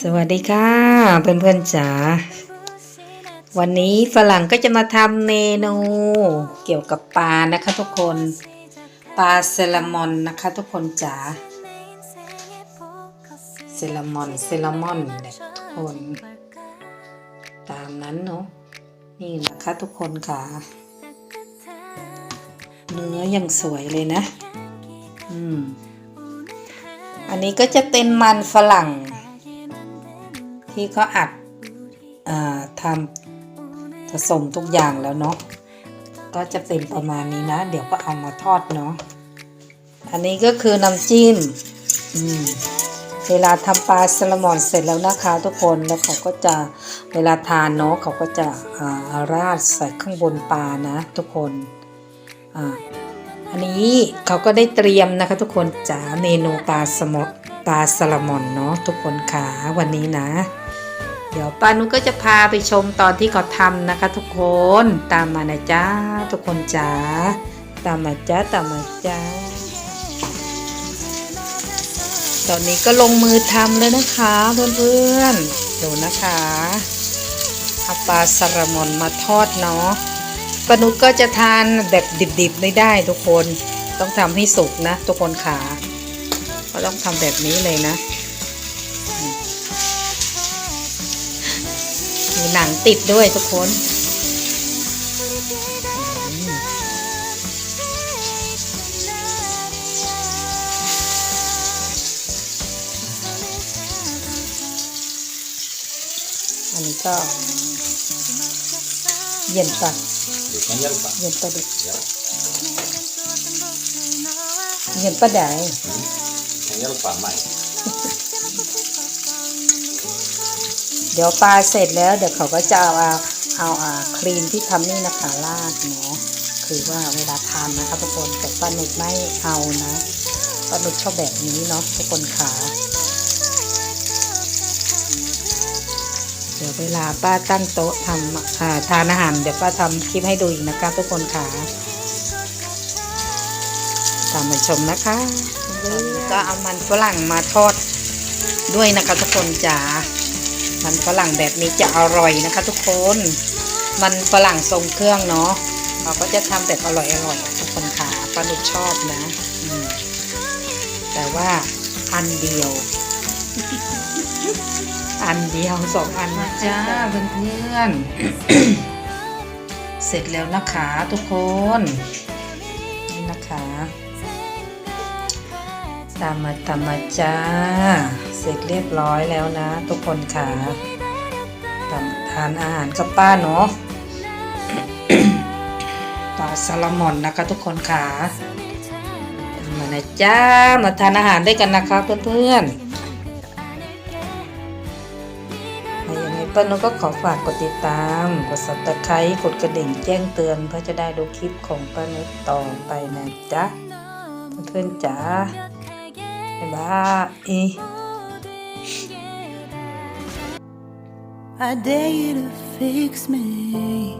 สวัสดีค่ะ เพื่อนๆจ๋าวันนี้ฝรั่งก็จะมาทำเมนูเกี่ยวกับปลานะคะทุกคนปลาเซลามอนนะคะทุกคนจ๋าเซลามอนเซลามอนเนี่ยทุกคน ตามนั้นเนาะนี่นะคะทุกคนค่ะ เนื้อยังสวยเลยนะ อืม อันนี้ก็จะเป็นมันฝรั่ง ที่เขาอัดอทำผสมทุกอย่างแล้วเนาะก็จะเป็นประมาณนี้นะ เดี๋ยวก็เอามาทอดเนาะอันนี้ก็คือน้ำจิ้มมเวลาทำปลาแซลมอนเสร็จแล้วนะคะ ทุกคนแล้วเขาก็จะเวลาทานเนาะเขาก็จะาราดใส่ข้างบนปลานะ ทุกคนอ่า อันนี้เขาก็ได้เตรียมนะคะทุกคนจ๋าเมนูปลาสมดปลาแซลมอนเนาะทุกคนขาวันนี้นะ เดี๋ยวป้านุก็จะพาไปชมตอนที่เขาทำนะคะ ทุกคนตามมานะจ้าทุกคนจ๋าตามมาจ้าตามมาจ้าตอนนี้ก็ลงมือทำเลยนะคะเพื่อนๆดูนะคะเอาปลาสลามอนมาทอดเนาะ ปนุก็จะทานแบบดิบๆไม่ได้ทุกคนต้องทำให้สุกนะ ทุกคนขาก็ต้องทำแบบนี้เลยนะมีหนังติดด้วยทุกคนอันนี้ก็ เย็นปะ Du kan hjälpa. เย็นปะเด็ก Ja, เย็นปะได kan hjälpa mig. เดี๋ยวปลาเสร็จแล้ว เดี๋ยวเขาก็จะเอาเอาเอาอ่าครีมที่ทำนี่นะคะราดเนาะคือว่าเวลาทานนะคะทุกคนแต่ป้านุชไม่เอานะป้านุชชอบแบบนี้เนาะทุกคนขา ดี๋ยวเวลาป้าตั้งโต๊ะทำอ่าทานอาหารเดี๋ยวป้าทำคลิปให้ดูอีกนะคะทุกคนขาตามมาชมนะคะก็เอามันฝรั่งมาทอดด้วยนะคะทุกคนจ๋ามันฝรั่งแบบนี้จะอร่อยนะคะ ทุกคน มันฝรั่งทรงเครื่องเนาะเราก็จะทำแบบอร่อยอร่อยทุกคนค่ะปลาดุชอบนะแต่ว่าอันเดียว อันเดียวสองอันนะจ้าเพื่อนๆ เสร็จแล้วนะคะทุกคน นี่นะคะ ตามมาตามมาจ้า เสร็จเรียบร้อยแล้วนะ ทุกคนค่ะทำทานอาหารกับป้าเนาะปลาซาลามอนนะคะทุกคนค่ะ มานะจ้า มาทานอาหารด้วยกันนะคะเพื่อนๆ ป้ายังไงเปิ้ลนุก็ขอฝากกดติดตาม กดสับตะไคร้กดกระดิ่งแจ้งเตือน เพื่อจะได้ดูคลิปของป้านุต่อไปนะจ๊ะ เพื่อนๆจ๋าบ๊ายบาย I dare you to fix me